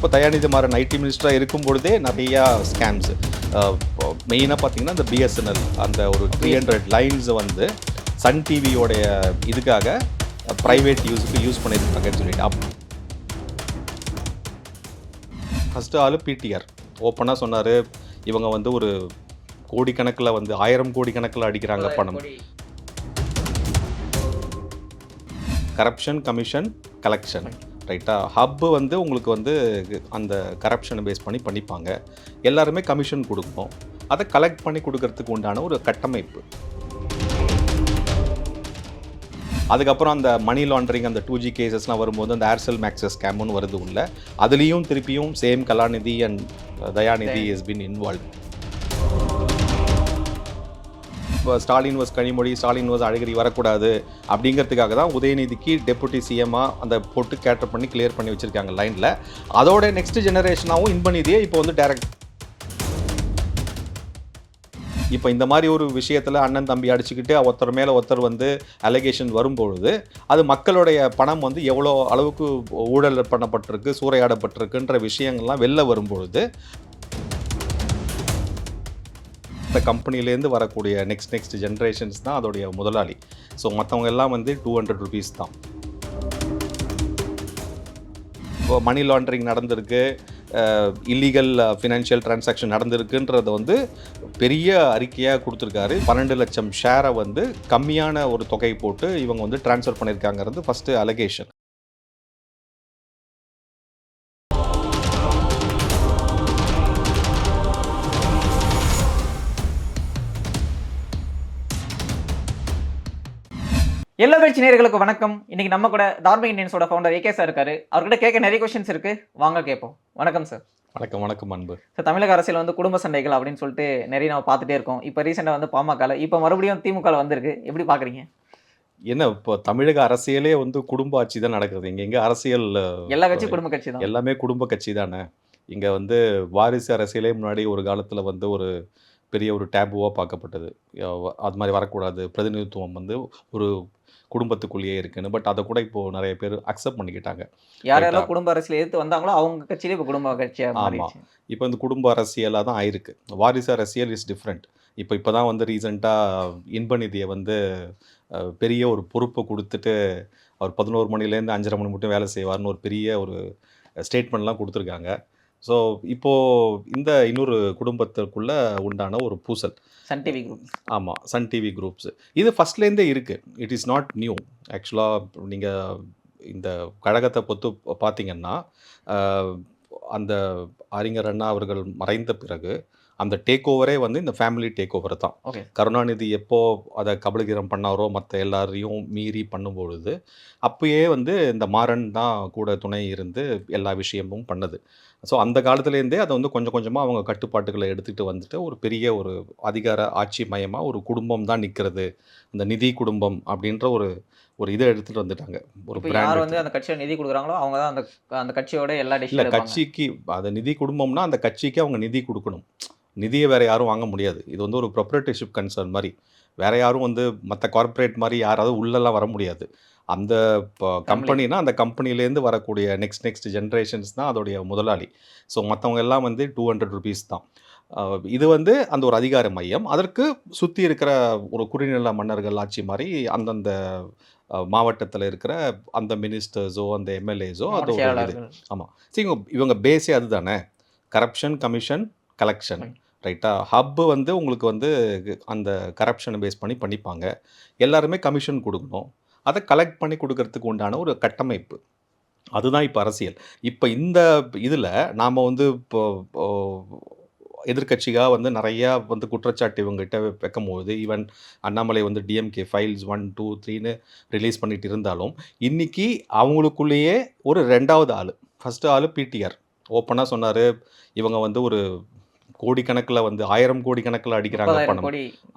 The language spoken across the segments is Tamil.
இப்போ தயாநிதி மாறன் ஐடி மினிஸ்டராக இருக்கும் பொழுதே நிறையா ஸ்கேம்ஸு மெயினாக பார்த்தீங்கன்னா இந்த பிஎஸ்என்எல் அந்த ஒரு த்ரீ ஹண்ட்ரட் லைன்ஸை வந்து சன் டிவியோடைய இதுக்காக ப்ரைவேட் யூஸுக்கு யூஸ் பண்ணியிருக்காங்கன்னு சொல்லிட்டு. அப் ஃபஸ்ட்டு ஆள் பிடிஆர் ஓப்பனாக சொன்னார். இவங்க வந்து ஒரு கோடிக்கணக்கில் வந்து ஆயிரம் கோடி கணக்கில் அடிக்கிறாங்க பணம். கரப்ஷன் கமிஷன் கலெக்ஷன் ரைட்டா ஹப்பு வந்து உங்களுக்கு வந்து அந்த கரப்ஷனை பேஸ் பண்ணி பண்ணிப்பாங்க. எல்லாருமே கமிஷன் கொடுப்போம் அதை கலெக்ட் பண்ணி கொடுக்கறதுக்கு உண்டான ஒரு கட்டமைப்பு. அதுக்கப்புறம் அந்த மணி லாண்டரிங் அந்த டூ ஜி கேசஸ்லாம் வரும்போது அந்த ஏர்செல் மேக்ஸஸ் ஸ்கேம்னு வருது உள்ள. அதுலேயும் திருப்பியும் same Kalanidhi and Dayanidhi is been involve Stalin was Kanimozhi Stalin was அழகிரி வரக்கூடாது அப்படிங்கிறதுக்காக தான் உதயநிதிக்கு டெபுட்டி சிஎம்மாக அந்த போட்டு கேட்டர் பண்ணி கிளியர் பண்ணி வச்சுருக்காங்க லைனில் அதோட நெக்ஸ்ட் ஜெனரேஷனாகவும் இன்பநிதியை இப்போ வந்து டேரக்ட் இப்போ இந்த மாதிரி ஒரு விஷயத்தில் அண்ணன் தம்பி அடிச்சுக்கிட்டு ஒருத்தர் மேலே ஒருத்தர் வந்து அலிகேஷன் வரும்பொழுது அது மக்களுடைய பணம் வந்து எவ்வளோ அளவுக்கு ஊழல் பண்ணப்பட்டிருக்கு சூறையாடப்பட்டிருக்குன்ற விஷயங்கள்லாம் வெளில வரும்பொழுது அந்த கம்பெனிலேருந்து வரக்கூடிய நெக்ஸ்ட் நெக்ஸ்ட் ஜென்ரேஷன்ஸ் தான் அதோடைய முதலாளி. ஸோ மற்றவங்க எல்லாம் வந்து டூ ஹண்ட்ரட் ருபீஸ் தான். இப்போ மணி லாண்ட்ரிங் நடந்திருக்கு. இல்லீகல் ஃபினான்ஷியல் டிரான்சாக்ஷன் நடந்திருக்குன்றத வந்து பெரிய அறிக்கையாக கொடுத்துருக்காரு. பன்னெண்டு லட்சம் ஷேரை வந்து கம்மியான ஒரு தொகை போட்டு இவங்க வந்து ட்ரான்ஸ்ஃபர் பண்ணியிருக்காங்கிறது ஃபஸ்ட்டு அலகேஷன் எல்லா பேச்சு நேயர்களுக்கு வணக்கம். இன்னைக்கு நம்ம கூட தார்மிக் இந்தியன்ஸோட ஃபவுண்டர் ஏகே சார் இருக்காரு. அவர்கிட்ட கேட்க நிறைய கொஸ்டின்ஸ் இருக்கு. வாங்க கேட்போம். வணக்கம் சார் வணக்கம் வணக்கம் அன்பு. சார் தமிழக அரசியல் வந்து குடும்ப சண்டைகள் அப்படின்னு சொல்லிட்டு நிறைய நம்ம பார்த்துட்டே இருக்கோம். இப்போ ரீசெண்டாக வந்து பாமகல. இப்போ மறுபடியும் திமுக வந்திருக்கு. எப்படி பார்க்குறீங்க? என்ன இப்போ தமிழக அரசியலே வந்து குடும்ப ஆட்சி தான் நடக்குது. இங்கே எங்கே அரசியல் எல்லா கட்சியும் குடும்ப கட்சி தான். எல்லாமே குடும்ப கட்சி தானே? இங்கே வந்து வாரிசு அரசியலே முன்னாடி ஒரு காலத்தில் வந்து ஒரு பெரிய ஒரு டேபுவாக பார்க்கப்பட்டது. அது மாதிரி வரக்கூடாது. பிரதிநிதித்துவம் வந்து ஒரு குடும்பத்துக்குள்ளேயே இருக்குன்னு. பட் அதை கூட இப்போது நிறைய பேர் அக்செப்ட் பண்ணிக்கிட்டாங்க. யார் யாரெல்லாம் குடும்ப அரசியல் எதிர்த்து வந்தாங்களோ அவங்க கட்சியிலே இப்போ குடும்ப கட்சியாக மாறிடுச்சு. இப்போ இந்த குடும்ப அரசியலாக தான் ஆயிருக்கு வாரிசு அரசியல் இஸ் டிஃப்ரெண்ட் இப்போ இப்போ தான் வந்து ரீசெண்டாக இன்பநிதியை வந்து அஹ், பெரிய ஒரு பொறுப்பை கொடுத்துட்டு அவர் பதினோரு மணிலேருந்து அஞ்சரை மணி மட்டும் வேலை செய்வார்னு ஒரு பெரிய ஒரு ஸ்டேட்மெண்ட்லாம் கொடுத்துருக்காங்க. ஸோ இப்போது இந்த இன்னொரு குடும்பத்திற்குள்ள உண்டான ஒரு பூசல். சன் டிவி குரூப் ஆமாம் சன் டிவி குரூப்ஸ் இது ஃபஸ்ட்லேருந்தே இருக்குது இட் இஸ் நாட் நியூ ஆக்சுவலாக நீங்கள் இந்த கழகத்தை பொத்து பார்த்தீங்கன்னா அந்த அறிஞர் அண்ணா அவர்கள் மறைந்த பிறகு அந்த டேக் ஓவரே வந்து இந்த ஃபேமிலி டேக் ஓவர் தான் கருணாநிதி எப்போ அதை கபலகீரம் பண்ணாரோ மற்ற எல்லாரையும் மீறி பண்ணும்பொழுது அப்பயே வந்து இந்த மாறன் தான் கூட துணை இருந்து எல்லா விஷயமும் பண்ணுது. ஸோ அந்த காலத்துலேருந்தே அதை வந்து கொஞ்சம் கொஞ்சமாக அவங்க கட்டுப்பாட்டுகளை எடுத்துகிட்டு வந்துட்டு ஒரு பெரிய ஒரு அதிகார ஆட்சி மயமாக ஒரு குடும்பம் தான் நிற்கிறது இந்த நிதி குடும்பம் அப்படின்ற ஒரு ஒரு இதை எடுத்துகிட்டு வந்துட்டாங்க. ஒரு யார் வந்து அந்த கட்சியில் நிதி கொடுக்குறாங்களோ அவங்க தான் அந்த அந்த கட்சியோட எல்லா இல்லை கட்சிக்கு அந்த நிதி குடும்பம்னா அந்த கட்சிக்கு அவங்க நிதி கொடுக்கணும். நிதியை வேற யாரும் வாங்க முடியாது. இது வந்து ஒரு ப்ரொப்ரேட்டர்ஷிப் கன்சர்ன் மாதிரி. வேற யாரும் வந்து மற்ற கார்ப்பரேட் மாதிரி யாராவது உள்ளெல்லாம் வர முடியாது. அந்த கம்பெனினா அந்த கம்பெனிலேருந்து வரக்கூடிய நெக்ஸ்ட் நெக்ஸ்ட் ஜென்ரேஷன்ஸ் தான் அதோடைய முதலாளி. ஸோ மற்றவங்க எல்லாம் வந்து டூ ஹண்ட்ரட் ருபீஸ் தான். இது வந்து அந்த ஒரு அதிகார மையம். அதற்கு சுற்றி இருக்கிற ஒரு குடிநில மன்னர்கள் ஆட்சி மாதிரி அந்தந்த மாவட்டத்தில் இருக்கிற அந்த மினிஸ்டர்ஸோ அந்த எம்எல்ஏஸோ அது ஆமாம் சரி இவங்க இவங்க பேஸே அதுதானே. கரப்ஷன் கமிஷன் கலெக்ஷன் ரைட்டா? ஹப்பு வந்து உங்களுக்கு வந்து அந்த கரப்ஷனை பேஸ் பண்ணி பண்ணிப்பாங்க. எல்லாருமே கமிஷன் கொடுக்கணும். அதை கலெக்ட் பண்ணி கொடுக்கறதுக்கு உண்டான ஒரு கட்டமைப்பு. அதுதான் இப்போ அரசியல். இப்போ இந்த இதில் நாம் வந்து இப்போ இப்போ வந்து நிறையா வந்து குற்றச்சாட்டு இவங்ககிட்ட வைக்கும்போது ஈவன் அண்ணாமலை வந்து டிஎம்கே ஃபைல்ஸ் ஒன் டூ த்ரீன்னு ரிலீஸ் பண்ணிட்டு இருந்தாலும் இன்றைக்கி அவங்களுக்குள்ளேயே ஒரு ரெண்டாவது ஆள். ஃபஸ்ட்டு ஆள் பிடிஆர் ஓப்பனாக சொன்னார். இவங்க வந்து ஒரு கோடிக்கணக்கில் வந்து ஆயிரம் கோடி கணக்கில் அடிக்கிறாங்க பணம்.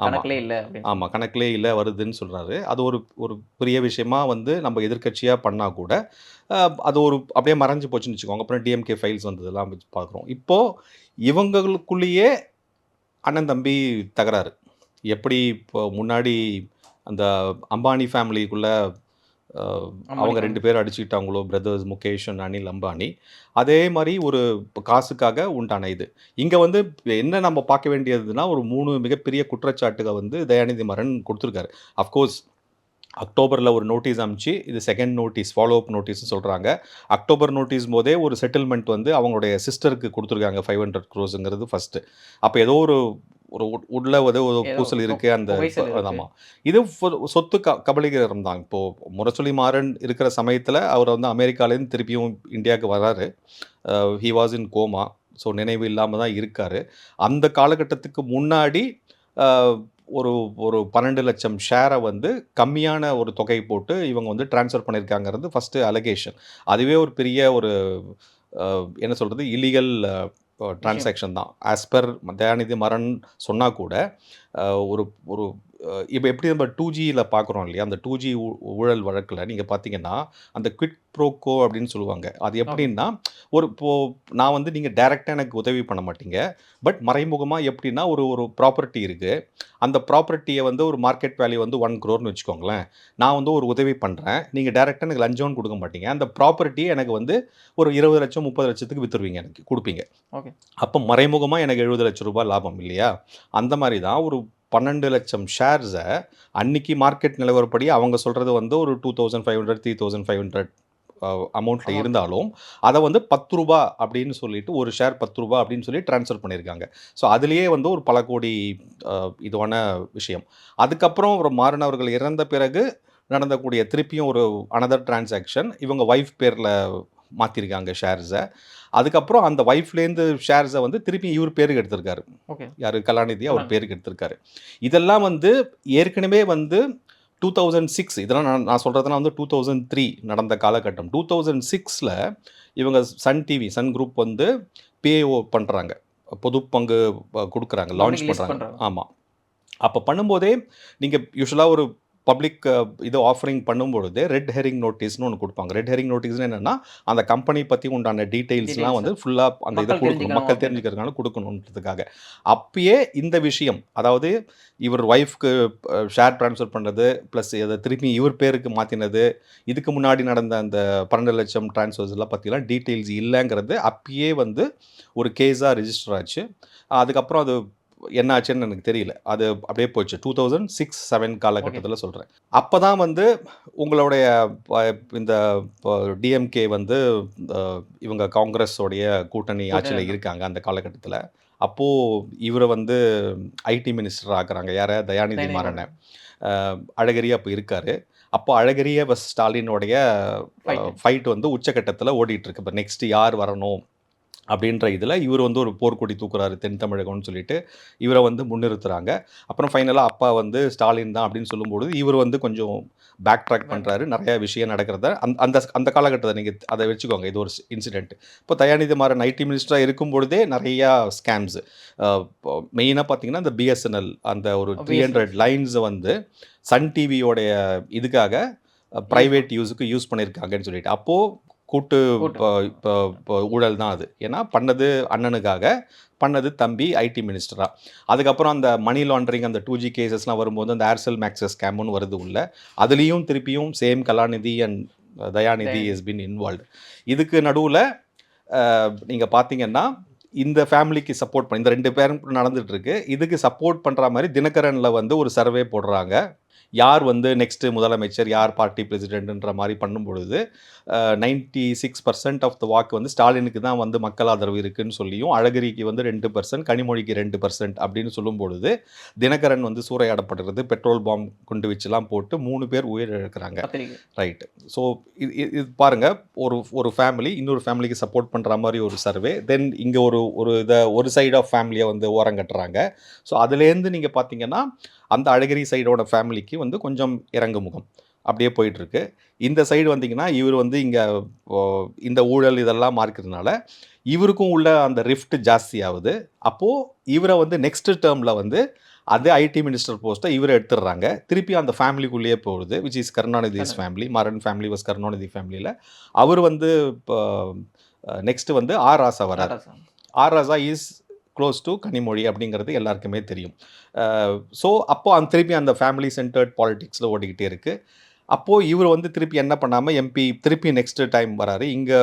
கணக்கிலே இல்லை ஆமாம் கணக்கிலே இல்லை வருதுன்னு சொல்கிறாரு அது ஒரு ஒரு பெரிய விஷயமா வந்து நம்ம எதிர்க்கட்சியாக பண்ணால் கூட அது ஒரு அப்படியே மறைஞ்சு போச்சுன்னு வச்சுக்கோங்க. அப்புறம் டிஎம்கே ஃபைல்ஸ் வந்ததெல்லாம் வச்சு பார்க்குறோம். இப்போது இவங்களுக்குள்ளேயே அண்ணன் தம்பி தகராறு. எப்படி இப்போ முன்னாடி அந்த அம்பானி ஃபேமிலிக்குள்ளே அவங்க ரெண்டு பேரும் அடிச்சுக்கிட்டாங்களோ பிரதர்ஸ் முகேஷ் அனில் அம்பானி. அதே மாதிரி ஒரு காசுக்காக உண்டான இது. இங்கே வந்து என்ன நம்ம பார்க்க வேண்டியதுன்னா ஒரு மூணு மிகப்பெரிய குற்றச்சாட்டுகள் வந்து தயாநிதி மாறன் கொடுத்துருக்காரு. அஃப்கோர்ஸ் அக்டோபரில் ஒரு நோட்டீஸ் அனுப்பிச்சு இது செகண்ட் நோட்டீஸ் ஃபாலோ அப் நோட்டீஸ்னு சொல்கிறாங்க அக்டோபர் நோட்டீஸ் போதே ஒரு செட்டில்மெண்ட் வந்து அவங்களுடைய சிஸ்டருக்கு கொடுத்துருக்காங்க ஃபைவ் ஹண்ட்ரட் க்ரோஸுங்கிறது ஃபஸ்ட்டு அப்போ ஏதோ ஒரு ஒரு உள்ள ஏதோ ஒரு பூசல் இருக்கு அந்த. ஆமாம் இது சொத்து க கபலீகரம் தான். இப்போது முரசொலி மாறன் இருக்கிற சமயத்தில் அவர் வந்து அமெரிக்காலேருந்து திருப்பியும் இந்தியாவுக்கு வராரு. He was in coma so நினைவு இல்லாமல் தான் இருக்கார். அந்த காலகட்டத்துக்கு முன்னாடி ஒரு ஒரு பன்னெண்டு லட்சம் ஷேரை வந்து கம்மியான ஒரு தொகை போட்டு இவங்க வந்து ட்ரான்ஸ்ஃபர் பண்ணியிருக்காங்கிறது ஃபஸ்ட்டு அலகேஷன் அதுவே ஒரு பெரிய ஒரு என்ன சொல்கிறது இல்லீகல் டிரான்சாக்ஷன் தான். ஆஸ் பர் தயாநிதி மரன் சொன்னால் கூட ஒரு ஒரு இப்போ எப்படி நம்ம டூ ஜியில் பார்க்குறோம் இல்லையா? அந்த டூ ஜி ஊழல் வழக்கில் நீங்கள் பார்த்தீங்கன்னா அந்த குவிட் ப்ரோக்கோ அப்படின்னு சொல்லுவாங்க. அது எப்படின்னா ஒரு இப்போ நான் வந்து நீங்கள் டைரெக்டாக எனக்கு உதவி பண்ண மாட்டீங்க. பட் மறைமுகமாக எப்படின்னா ஒரு ஒரு ப்ராப்பர்ட்டி இருக்குது அந்த ப்ராப்பர்ட்டியை வந்து ஒரு மார்க்கெட் வேல்யூ வந்து ஒன் க்ரோர்னு வச்சுக்கோங்களேன். நான் வந்து ஒரு உதவி பண்ணுறேன் நீங்கள் டேரெக்டாக எனக்கு லஞ்சம்னு கொடுக்க மாட்டீங்க. அந்த ப்ராப்பர்ட்டியை எனக்கு வந்து ஒரு இருபது லட்சம் முப்பது லட்சத்துக்கு விற்றுருவீங்க எனக்கு கொடுப்பீங்க. Okay. அப்போ மறைமுகமாக எனக்கு எழுபது லட்சம் ரூபாய் லாபம் இல்லையா? அந்த மாதிரி தான் ஒரு பன்னெண்டு லட்சம் ஷேர்ஸை அன்னைக்கு மார்க்கெட் நிலவரப்படி அவங்க சொல்கிறது வந்து ஒரு two thousand five hundred three thousand five hundred அமௌண்ட்டில். இருந்தாலும் அதை வந்து பத்து ரூபா அப்படின்னு சொல்லிட்டு ஒரு ஷேர் பத்து ரூபா அப்படின்னு சொல்லி ட்ரான்ஸ்ஃபர் பண்ணியிருக்காங்க. ஸோ அதுலேயே வந்து ஒரு பல கோடி இதுவான விஷயம். அதுக்கப்புறம் ஒரு மாறினவர்கள் இறந்த பிறகு நடந்தக்கூடிய திருப்பியும் ஒரு அனதர் டிரான்சாக்ஷன் இவங்க ஒய்ஃப் பேரில் மாற்றிருக்காங்க ஷேர்ஸை. அதுக்கப்புறம் அந்த ஒய்ஃப்லேருந்து ஷேர்ஸை வந்து திருப்பி இவர் பேருக்கு எடுத்திருக்காரு. ஓகே. யார்? கலாநிதி அவர். பேருக்கு எடுத்திருக்காரு. இதெல்லாம் வந்து ஏற்கனவே வந்து டூ தௌசண்ட் சிக்ஸ் இதெல்லாம் நான் நான் சொல்கிறதுலாம் வந்து டூ தௌசண்ட் த்ரீ நடந்த காலகட்டம். டூ தௌசண்ட் சிக்ஸில் இவங்க சன் டிவி சன் குரூப் வந்து பிஏஓ பண்ணுறாங்க பொது பங்கு கொடுக்குறாங்க லான்ச் பண்ணுறாங்க. ஆமாம் அப்போ பண்ணும்போதே நீங்கள் யூஸ்வலாக ஒரு பப்ளிக் இது ஆஃபரிங் பண்ணும்பொழுது ரெட் ஹெரிங் நோட்டீஸ்னு ஒன்று கொடுப்பாங்க ரெட் ஹெரிங் நோட்டீஸ்னு என்னென்னா அந்த கம்பெனி பற்றி உண்டான டீட்டெயில்ஸ்லாம். வந்து ஃபுல்லாக அந்த இதை மக்கள் கொடுக்கணும் மக்கள். தெரிஞ்சுக்கிறதுனால கொடுக்கணுன்றதுக்காக அப்பயே இந்த விஷயம் அதாவது இவர் ஒய்ஃப்க்கு ஷேர் ட்ரான்ஸ்ஃபர் பண்ணுறது ப்ளஸ் அதை திருப்பி இவர் பேருக்கு மாற்றினது இதுக்கு முன்னாடி நடந்த அந்த பன்னெண்டு லட்சம் ட்ரான்ஸ்ஃபர்ஸ் எல்லாம் பற்றிலாம் டீட்டெயில்ஸ் இல்லைங்கிறது அப்பயே வந்து ஒரு கேஸாக ரெஜிஸ்டர் ஆச்சு அதுக்கப்புறம் அது என்ன ஆச்சுன்னு எனக்கு தெரியல. அது அப்படியே போச்சு. டூ தௌசண்ட் சிக்ஸ் செவன் காலகட்டத்தில் சொல்கிறேன் அப்போ தான் வந்து உங்களுடைய இந்த டிஎம்கே வந்து இவங்க காங்கிரஸோடைய கூட்டணி ஆட்சியில். இருக்காங்க அந்த காலகட்டத்தில். அப்போது இவரை வந்து ஐடி மினிஸ்டர் ஆக்குறாங்க யாரை? தயாநிதி மாறனை. அஹ், அழகிரி அப்போ இருக்காரு. அப்போ அழகிரிய ஸ்டாலினுடைய. ஃபைட் வந்து உச்சக்கட்டத்தில் ஓடிட்டு இருக்கு. இப்போ நெக்ஸ்ட் யார் வரணும்? அப்படின்ற இதில் இவர் வந்து ஒரு போர்க்கொடி தூக்குறாரு தென் தமிழகம்னு சொல்லிட்டு இவரை வந்து முன்னிறுத்துறாங்க. அப்புறம் ஃபைனலாக அப்பா வந்து ஸ்டாலின் தான் அப்படின்னு சொல்லும்போது இவர் வந்து கொஞ்சம் பேக் ட்ராக் பண்ணுறாரு நிறைய விஷயம் நடக்கிறத அந்த அந்த அந்த காலகட்டத்தை நீங்கள் அதை வச்சுக்கோங்க. இது ஒரு இன்சிடென்ட் இப்போ தயாநிதி மாறன் ஐடி மினிஸ்டராக இருக்கும் பொழுதே நிறையா ஸ்கேம்ஸ் மெயினாக பார்த்தீங்கன்னா இந்த பிஎஸ்என்எல் அந்த ஒரு த்ரீ ஹண்ட்ரட் லைன்ஸை வந்து சன் டிவியோடைய இதுக்காக ப்ரைவேட் யூஸுக்கு யூஸ் பண்ணியிருக்காங்கன்னு சொல்லிட்டு. அப்போது கூட்டு ஊழல் தான் அது. ஏன்னா பண்ணது அண்ணனுக்காக பண்ணது தம்பி ஐடி மினிஸ்டரா. அதுக்கப்புறம் அந்த மணி லாண்டரிங் அந்த டூ ஜி கேசஸ்லாம் வரும்போது அந்த ஏர்செல் மேக்ஸஸ் ஸ்கேம்னு வருது உள்ள. அதுலேயும் திருப்பியும் same Kalanidhi and Dayanidhi. Is been involved இதுக்கு நடுவில் நீங்கள் பார்த்தீங்கன்னா இந்த ஃபேமிலிக்கு சப்போர்ட் பண்ணி இந்த ரெண்டு பேரும் நடந்துட்டு இருக்கு. இதுக்கு சப்போர்ட் பண்ணுற மாதிரி தினகரனில் வந்து ஒரு சர்வே போடுறாங்க. யார் வந்து நெக்ஸ்ட் முதலமைச்சர் யார் பார்ட்டி பிரசிடென்ட்ன்ற மாதிரி பண்ணும் பொழுது ninety six percent of the வாக்கு வந்து ஸ்டாலினுக்கு தான் வந்து மக்கள் ஆதரவு இருக்குன்னு சொல்லியும் அழகிரிக்கு வந்து ரெண்டு பர்சன்ட் கனிமொழிக்கு ரெண்டு பர்சன்ட் அப்படின்னு சொல்லும் பொழுது தினகரன் வந்து சூறையாடப்படுறது பெட்ரோல் பாம் குண்டு வச்சுலாம் போட்டு மூணு பேர் உயிரிழக்கிறாங்க. ரைட்டு ஸோ இது இது- பாருங்க ஒரு ஒரு ஃபேமிலி இன்னொரு ஃபேமிலிக்கு சப்போர்ட் பண்ணுற மாதிரி ஒரு சர்வே தென் இங்கே ஒரு ஒரு இதை ஒரு சைடு ஆஃப் ஃபேமிலியை வந்து ஓரம் கட்டுறாங்க. ஸோ அதுலேருந்து நீங்கள் பார்த்தீங்கன்னா அந்த அழகிரி சைடோட ஃபேமிலிக்கு வந்து கொஞ்சம் இறங்கு முகம் அப்படியே போயிட்டுருக்கு. இந்த சைடு வந்தீங்கன்னா இவர் வந்து இங்கே இந்த ஊழல் இதெல்லாம் மார்க்கிறதுனால இவருக்கும் உள்ள அந்த ரிஃப்ட் ஜாஸ்தி ஆகுது அப்போது இவரை வந்து நெக்ஸ்ட் டேர்மில் வந்து அதே ஐடி மினிஸ்டர் போஸ்ட்டை இவர் எடுத்துடுறாங்க. திருப்பி அந்த ஃபேமிலிக்குள்ளேயே போகுது which is Karunanidhi's family Maran family was Karunanidhi ஃபேமிலியில் அவர் வந்து இப்போ நெக்ஸ்ட் வந்து ஆர் ராசா வரார். R Raja. Is close to Kanimozhi அப்படிங்கிறது எல்லாருக்குமே தெரியும். ஸோ அப்போது அந்த திருப்பி அந்த ஃபேமிலி சென்டர்ட் பாலிடிக்ஸில் ஓடிக்கிட்டே இருக்குது அப்போது இவர் வந்து திருப்பி என்ன பண்ணாமல் எம்பி திருப்பி நெக்ஸ்ட் டைம் வராரு. இங்கே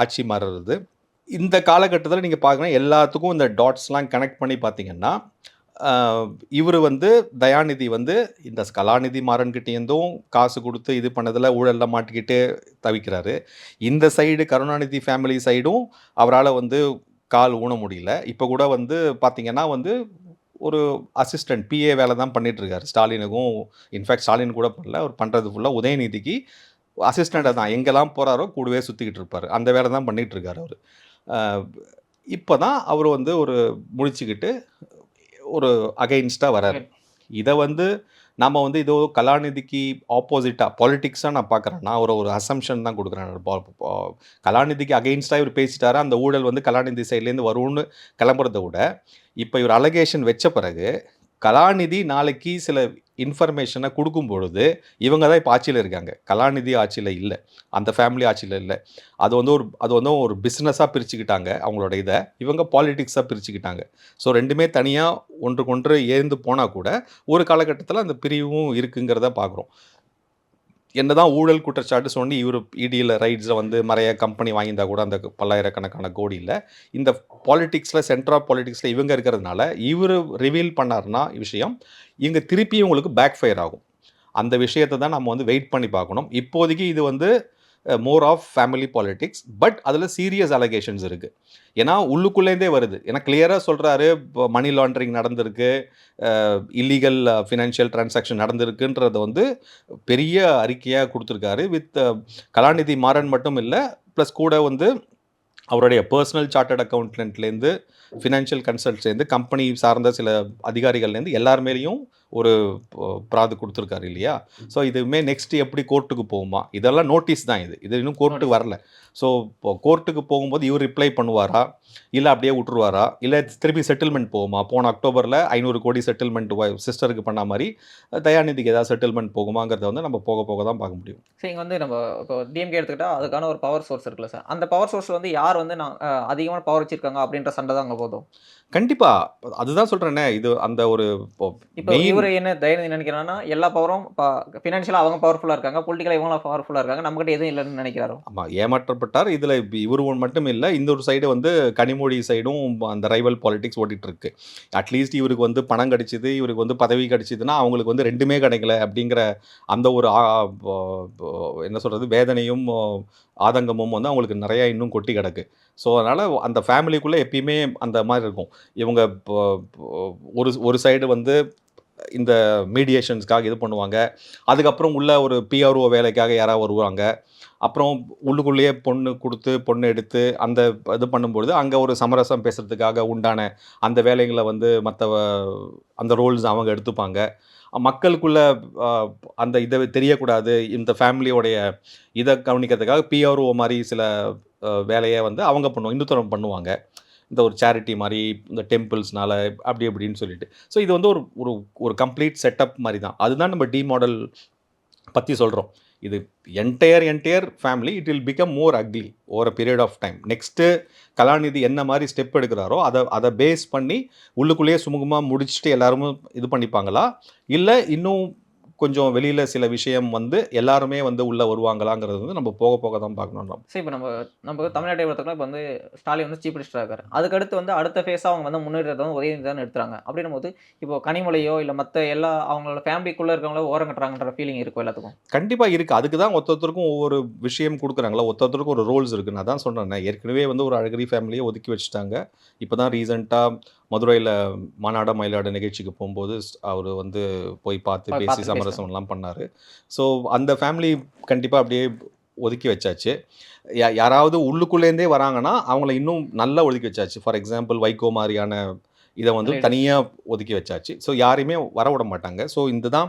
ஆட்சி மாறுறது. இந்த காலகட்டத்தில் நீங்கள் பார்க்கணும் எல்லாத்துக்கும் இந்த டாட்ஸ்லாம் கனெக்ட் பண்ணி பார்த்தீங்கன்னா இவர் வந்து தயாநிதி வந்து இந்த கலாநிதி மாறன்கிட்டேருந்தும் காசு கொடுத்து இது பண்ணதில் ஊழலில் மாட்டிக்கிட்டு தவிக்கிறாரு. இந்த சைடு கருணாநிதி ஃபேமிலி சைடும் அவரால் வந்து கால் ஊன முடியல. இப்போ கூட வந்து பார்த்தீங்கன்னா வந்து ஒரு அசிஸ்டன்ட் பிஏ வேலை தான் பண்ணிட்டு இருக்காரு. ஸ்டாலினுக்கும் இன்ஃபேக்ட் ஸ்டாலின் கூட பண்ணல. அவர் பண்ணுறது ஃபுல்லாக உதயநிதிக்கு அசிஸ்டண்ட்டாக தான். எங்கெல்லாம் போகிறாரோ கூடவே சுற்றிக்கிட்டு இருப்பார். அந்த வேலை தான் பண்ணிட்டு இருக்காரு அவர். இப்போ தான் அவர் வந்து ஒரு முடிச்சுக்கிட்டு ஒரு அகைன்ஸ்டாக வராரு. இதை வந்து நம்ம வந்து இதோ கலாநிதிக்கு ஆப்போசிட்டாக பாலிட்டிக்ஸாக நான் பார்க்குறேன் நான் ஒரு ஒரு அசம்ஷன் தான் கொடுக்குறேன். கலாநிதிக்கு அகெயின்ஸ்டாக இவர் பேசிட்டாரு அந்த ஊழல் வந்து கலாநிதி சைட்லேருந்து வரும்னு கிளம்புறத விட இப்போ இவர் அலகேஷன் வச்ச பிறகு கலாநிதி நாளைக்கு சில இன்ஃபர்மேஷனை கொடுக்கும் பொழுது இவங்க தான் இப்போ ஆட்சியில் இருக்காங்க. கலாநிதி ஆட்சியில் இல்லை. அந்த ஃபேமிலி ஆட்சியில் இல்லை. அது வந்து ஒரு அது வந்து ஒரு பிஸ்னஸாக பிரிச்சுக்கிட்டாங்க அவங்களோட இதை. இவங்க பாலிடிக்ஸாக பிரிச்சுக்கிட்டாங்க. ஸோ ரெண்டுமே தனியாக ஒன்றுக்கொன்று ஏந்து போனால் கூட ஒரு காலகட்டத்தில் அந்த பிரிவும் இருக்குங்கிறத பார்க்குறோம் என்னதான் ஊழல் குற்றச்சாட்டு சொல்லி இவர் இடியில் ரைட்ஸில் வந்து நிறைய கம்பெனி வாங்கியிருந்தா கூட அந்த பல்லாயிரக்கணக்கான கோடியில் இந்த பாலிட்டிக்ஸில் சென்டர் ஆஃப் பாலிட்டிக்ஸில் இவங்க இருக்கிறதுனால இவர் ரிவீல் பண்ணாருன்னா விஷயம் இங்கே திருப்பி உங்களுக்கு பேக் ஃபயர் ஆகும். அந்த விஷயத்தை தான் நம்ம வந்து வெயிட் பண்ணி பார்க்கணும். இப்போதைக்கு இது வந்து more of family politics but அதில் சீரியஸ் அலகேஷன்ஸ் இருக்குது ஏன்னா உள்ளுக்குள்ளேருந்தே வருது. ஏன்னா கிளியராக சொல்கிறாரு இப்போ மணி லாண்ட்ரிங் நடந்திருக்கு இல்லீகல் ஃபினான்ஷியல் டிரான்சாக்ஷன் நடந்திருக்குன்றத வந்து பெரிய அறிக்கையாக கொடுத்துருக்காரு. வித் கலாநிதி மாறன் மட்டும் இல்லை ப்ளஸ் கூட வந்து அவருடைய பர்சனல் சார்ட்டர்ட் அக்கௌண்ட்லேருந்து ஃபினான்ஷியல் கன்சல்ட்ஸ்லேருந்து கம்பெனி சார்ந்த சில அதிகாரிகள்லேருந்து எல்லார் மேலேயும் ஒரு பிராது கொடுத்துருக்காரு இல்லையா? ஸோ இதுவுமே நெக்ஸ்ட் எப்படி கோர்ட்டுக்கு போகுமா? இதெல்லாம் நோட்டீஸ் தான் இது. இது இன்னும் கோர்ட்டுக்கு வரல. ஸோ இப்போ கோர்ட்டுக்கு போகும்போது இவர் ரிப்ளை பண்ணுவாரா? இல்லை அப்படியே விட்டுருவாரா? இல்லை திருப்பி செட்டில்மெண்ட் போகுமா? போன அக்டோபரில் ஐநூறு கோடி செட்டில்மெண்ட் சிஸ்டருக்கு பண்ண மாதிரி தயாநிதிக்கு ஏதாவது செட்டில்மெண்ட் போகுமாங்கிறத வந்து நம்ம போக போக தான் பார்க்க முடியும். சரி இங்கே வந்து நம்ம இப்போ டிஎம்கே எடுத்துக்கிட்டா அதுக்கான ஒரு பவர் சோர்ஸ் இருக்குல்ல சார் அந்த பவர் சோர்ஸில் வந்து யார் வந்து நான் அதிகமான பவர் வச்சிருக்காங்க அப்படின்ற சண்டை தான் அங்கே போதும். கண்டிப்பாக அதுதான் சொல்கிறேன்னே இது அந்த ஒரு இப்போ மெயின் இவர் என்ன தைரியம் நினைக்கிறான்னா எல்லா பவரும் ஃபினான்ஷியலாக அவங்க பவர்ஃபுல்லாக இருக்காங்க பொலிட்டிக்கலாக இவங்களாம் பவர்ஃபுல்லாக இருக்காங்க நம்மகிட்ட எதுவும் இல்லைன்னு நினைக்கிறாரோ. ஆமாம் ஏமாற்றப்பட்டார். இதில் இவர் ஒன்று மட்டும் இல்லை இந்த ஒரு சைடு வந்து கனிமொழி சைடும் அந்த ரைவல் பாலிடிக்ஸ் ஓடிட்டு இருக்கு. அட்லீஸ்ட் இவருக்கு வந்து பணம் கிடைச்சிது இவருக்கு வந்து பதவி கிடைச்சிதுன்னா அவங்களுக்கு வந்து ரெண்டுமே கிடைக்கல அப்படிங்கிற அந்த ஒரு என்ன சொல்கிறது வேதனையும் ஆதங்கமும் வந்து அவங்களுக்கு நிறையா இன்னும் கொட்டி கிடக்கு. ஸோ அதனால் அந்த ஃபேமிலிக்குள்ளே எப்பயுமே அந்த மாதிரி இருக்கும். இவங்க ஒரு ஒரு சைடு வந்து இந்த மீடியேஷன்ஸ்க்காக இது பண்ணுவாங்க. அதுக்கப்புறம் உள்ள ஒரு பிஆர்ஓ வேலைக்காக யாராவது வருவாங்க. அப்புறம் உள்ளுக்குள்ளேயே பொண்ணு கொடுத்து பொண்ணு எடுத்து அந்த இது பண்ணும்பொழுது அங்கே ஒரு சமரசம் பேசுகிறதுக்காக உண்டான அந்த வேலைகளை வந்து மற்ற அந்த ரோல்ஸ் அவங்க எடுத்துப்பாங்க. மக்களுக்குள்ள அந்த இதை தெரியக்கூடாது. இந்த ஃபேமிலியோடைய இதை கவனிக்கிறதுக்காக பிஆர்ஓ மாதிரி சில வேலையை வந்து அவங்க பண்ணுவாங்க இந்துத்துவம் பண்ணுவாங்க. இந்த ஒரு சேரிட்டி மாதிரி இந்த டெம்பிள்ஸ்னால அப்படி இப்படின்னு சொல்லிட்டு. ஸோ இது வந்து ஒரு ஒரு ஒரு கம்ப்ளீட் செட்டப் மாதிரி தான் அதுதான் நம்ம டி மாடல் பற்றி சொல்கிறோம் இது entire entire family it will become more ugly over period of time next Kalanidhi என்ன மாதிரி ஸ்டெப் எடுக்கிறாரோ அதை அதை பேஸ் பண்ணி உள்ளுக்குள்ளேயே சுமூகமாக முடிச்சுட்டு எல்லாருமே இது பண்ணிப்பாங்களா? இல்லை இன்னும் கொஞ்சம் வெளியில் சில விஷயம் வந்து எல்லாருமே வந்து உள்ளே வருவாங்களாங்கிறது வந்து நம்ம போக போக தான் பார்க்கணும் சரி இப்போ நம்ம நம்ம தமிழ்நாட்டை பொறுத்தவரை இப்போ வந்து ஸ்டாலின் வந்து சீஃப் மினிஸ்டர் இருக்காரு. அதுக்கடுத்து வந்து அடுத்த ஃபேஸாக அவங்க வந்து முன்னேறத வந்து உதயநிதி தான் எடுத்துறாங்க. அப்படின்னும் போது இப்போ கனிமொழியோ இல்லை மற்ற எல்லா அவங்களோட ஃபேமிலிக்குள்ளே இருக்கவங்களோ ஓரம் கட்டுறாங்கன்ற ஃபீலிங் இருக்கும் எல்லாத்துக்கும்? கண்டிப்பாக இருக்குது அதுக்கு தான் ஒருத்தருக்கும் ஒவ்வொரு விஷயம் கொடுக்குறாங்களா? ஒருத்தருக்கும் ஒரு ரோல்ஸ் இருக்குது நான் தான் சொல்கிறேன் ஏற்கனவே வந்து ஒரு அழகிரி ஃபேமிலியை ஒதுக்கி வச்சுட்டாங்க. இப்போ தான் ரீசெண்டாக மதுரையில் மாநாட மயிலாட நிகழ்ச்சிக்கு போகும்போது அவர் வந்து போய் பார்த்து பேசி பார்த்து சமரசம் எல்லாம் பண்ணார். ஸோ அந்த ஃபேமிலி கண்டிப்பாக அப்படியே ஒதுக்கி வச்சாச்சு. யாராவது உள்ளுக்குள்ளேருந்தே வராங்கன்னா அவங்கள இன்னும் நல்லா ஒதுக்கி வச்சாச்சு. ஃபார் எக்ஸாம்பிள் வைகோ மாதிரியான இதை வந்து. தனியாக ஒதுக்கி வச்சாச்சு. ஸோ யாரையுமே வர விட மாட்டாங்க. ஸோ இந்த தான்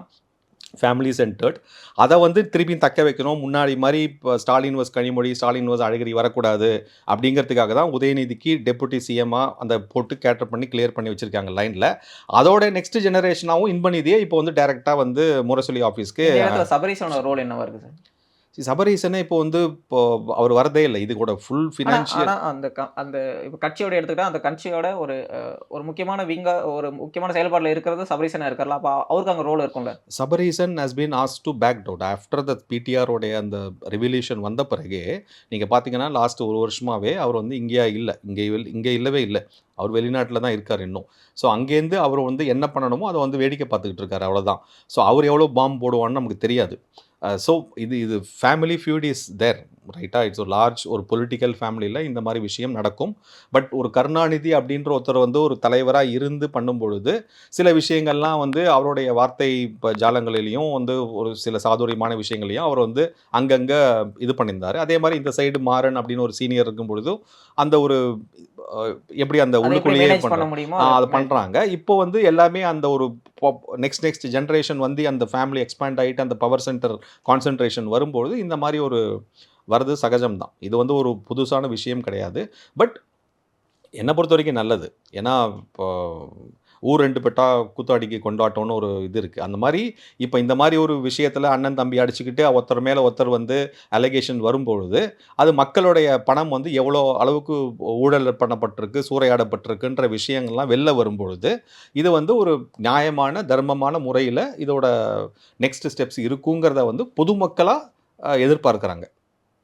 ஃபேமிலி சென்டர்ட் அதை வந்து திருப்பியும் தக்க வைக்கணும். முன்னாடி மாதிரி இப்போ ஸ்டாலின் வாஸ் கனிமொழி ஸ்டாலின் வாஸ் அழகிரி வரக்கூடாது அப்படிங்கிறதுக்காக தான் உதயநிதிக்கு டெபுட்டி சிஎம்மாக அந்த போட்டு கேட்டர் பண்ணி கிளியர் பண்ணி வச்சிருக்காங்க லைனில் அதோட நெக்ஸ்ட் ஜெனரேஷனாகவும் இன்பநிதியை இப்போ வந்து டேரெக்டாக வந்து முரசொலி ஆஃபீஸ்க்கு இந்த சபரீஷனோட ரோல் என்ன வருது சார் சபரீசனே இப்போ வந்து இப்போ அவர் வரதே இல்லை. இது கூட ஃபுல் ஃபினான்ஷியல் அந்த க- அந்த இப்போ கட்சியோட எடுத்துக்கிட்டா அந்த கட்சியோட ஒரு ஒரு முக்கியமான விங்கா ஒரு முக்கியமான செயல்பாடுல இருக்கிறது சபரீசனா இருக்கார்ல. அப்ப அவருக்கு அங்க ரோல் இருக்கும்ல. Sabareesan has been as to back doubt after the பிடிஆரோடைய அந்த ரெவல்யூஷன் வந்த பிறகு நீங்கள் பார்த்தீங்கன்னா லாஸ்ட் ஒரு வருஷமாகவே அவர் வந்து இங்கேயா இல்லை. இங்கே இங்கே இல்லவே இல்லை. அவர் வெளிநாட்டில் தான் இருக்கார் இன்னும். ஸோ அங்கேருந்து அவர் வந்து என்ன பண்ணணுமோ அதை வந்து வேடிக்கை பார்த்துக்கிட்டு இருக்காரு. அவ்வளோதான் ஸோ அவர் எவ்வளோ பாம்பு போடுவான்னு நமக்கு தெரியாது. ஸோ இது இது ஃபேமிலி ஃபியூட் இஸ் தேர் ரைட்டா இட்ஸ் ஒரு லார்ஜ் ஒரு பொலிட்டிக்கல் ஃபேமிலியில் இந்த மாதிரி விஷயம் நடக்கும். பட் ஒரு கருணாநிதி அப்படின்ற ஒருத்தர் வந்து ஒரு தலைவராக இருந்து பண்ணும் பொழுது சில விஷயங்கள்லாம் வந்து அவருடைய வார்த்தை ஜாலங்களிலையும் வந்து ஒரு சில சாதுரியமான விஷயங்களையும் அவர் வந்து அங்கங்கே இது பண்ணியிருந்தார். அதே மாதிரி இந்த சைடு மாறன் அப்படின்னு ஒரு சீனியர் இருக்கும் பொழுதும் அந்த ஒரு எப்படி அந்த உள்ளுக்குள்ளேயே பண்ண பண்ணுறாங்க முடியுமோ அதை அதை பண்ணுறாங்க இப்போ வந்து எல்லாமே அந்த ஒரு நெக்ஸ்ட் நெக்ஸ்ட் ஜென்ரேஷன் வந்து அந்த ஃபேமிலி எக்ஸ்பேண்ட் ஆகிட்டு அந்த பவர் சென்டர் கான்சென்ட்ரேஷன் வரும்பொழுது இந்த மாதிரி ஒரு வருது சகஜம்தான். இது வந்து ஒரு புதுசான விஷயம் கிடையாது. பட் என்னை பொறுத்த வரைக்கும் நல்லது. ஏன்னா இப்போ ஊர் ரெண்டு பெட்டா கூத்தாடிக்கு கொண்டாட்டம்னு ஒரு இது இருக்குது அந்த மாதிரி இப்போ இந்த மாதிரி ஒரு விஷயத்தில் அண்ணன் தம்பி அடிச்சுக்கிட்டு ஒருத்தர் மேலே ஒருத்தர் வந்து அலிகேஷன் வரும்பொழுது அது மக்களுடைய பணம் வந்து எவ்வளோ அளவுக்கு ஊழல் பண்ணப்பட்டிருக்கு சூறையாடப்பட்டிருக்குன்ற விஷயங்கள்லாம் வெளில வரும்பொழுது இது வந்து ஒரு நியாயமான தர்மமான முறையில் இதோட நெக்ஸ்ட் ஸ்டெப்ஸ் இருக்குங்கிறத வந்து பொதுமக்களாக எதிர்பார்க்குறாங்க.